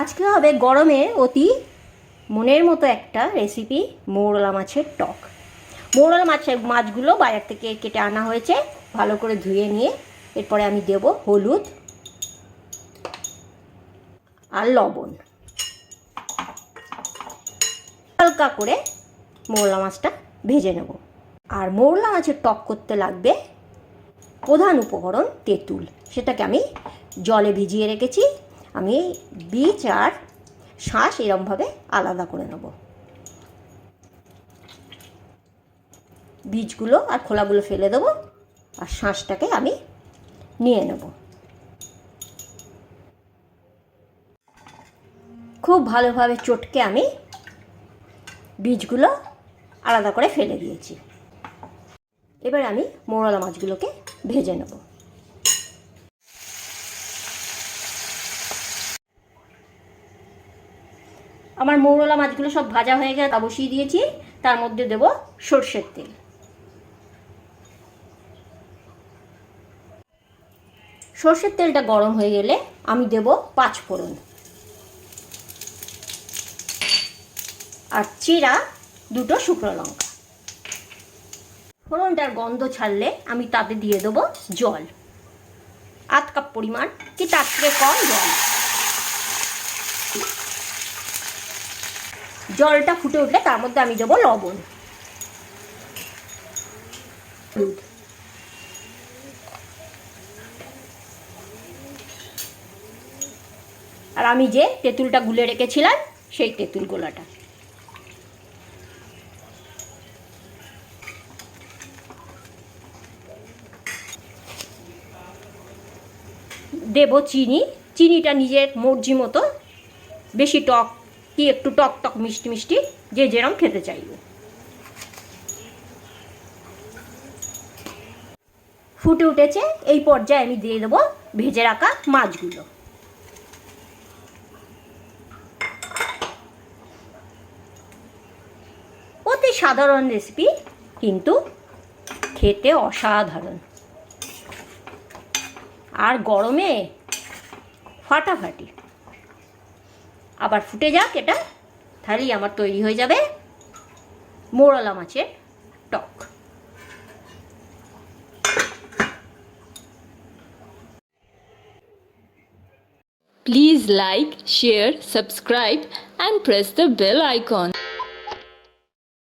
আজকে হবে গরমে অতি মনের মতো একটা রেসিপি মৌরলা মাছের টক। মৌরলা মাছের মাছগুলো বাজার থেকে কেটে আনা হয়েছে। ভালো করে ধুয়ে নিয়ে এরপরে আমি দেব হলুদ আর লবণ। হালকা করে মৌরলা মাছটা ভেজে নেব। আর মৌরলা মাছের টক করতে লাগবে প্রধান উপকরণ তেঁতুল। সেটাকে আমি জলে ভিজিয়ে রেখেছি। আমি এই বীজ আর শ্বাস এরমভাবে আলাদা করে নেব। বীজগুলো আর খোলাগুলো ফেলে দেবো আর শ্বাসটাকে আমি নিয়ে নেব। খুব ভালোভাবে চটকে আমি বীজগুলো আলাদা করে ফেলে দিয়েছি। এবার আমি মোড়লা মাছগুলোকে ভেজে নেব। আমার মৌরলা মাছগুলো সব ভাজা হয়ে গেছে তা বসিয়ে দিয়েছি। তার মধ্যে দেব সর্ষের তেল। সর্ষের তেলটা গরম হয়ে গেলে আমি দেব পাঁচ ফোড়ন আর চিরা দুটো শুকনো লঙ্কা। ফোড়নটার গন্ধ ছাড়লে আমি তাতে দিয়ে দেবো জল। আধ কাপ পরিমাণ কি তার থেকে কম জল? জলটা ফুটে উঠলে তার মধ্যে আমি দেবো লবণ। আর আমি যে তেঁতুলটা গুলে রেখেছিলাম, সেই তেঁতুল গোলাটা। দেব চিনি। চিনিটা নিজের মর্জি মতো, বেশি টক কি একটু টক টক মিষ্টি মিষ্টি, যে যেরম খেতে চাইবে ফুটে উঠেছে, এই পর্যায়ে আমি দিয়ে দেবো ভেজে রাখা মাছগুলো। অতি সাধারণ রেসিপি, কিন্তু খেতে অসাধারণ। আর গরমে ফাটাফাটি। আবার ফুটে যাক এটা তাহলেই আমার তৈরি হয়ে যাবে মোরলা মাছের টক Please like, share, subscribe, and press the bell icon.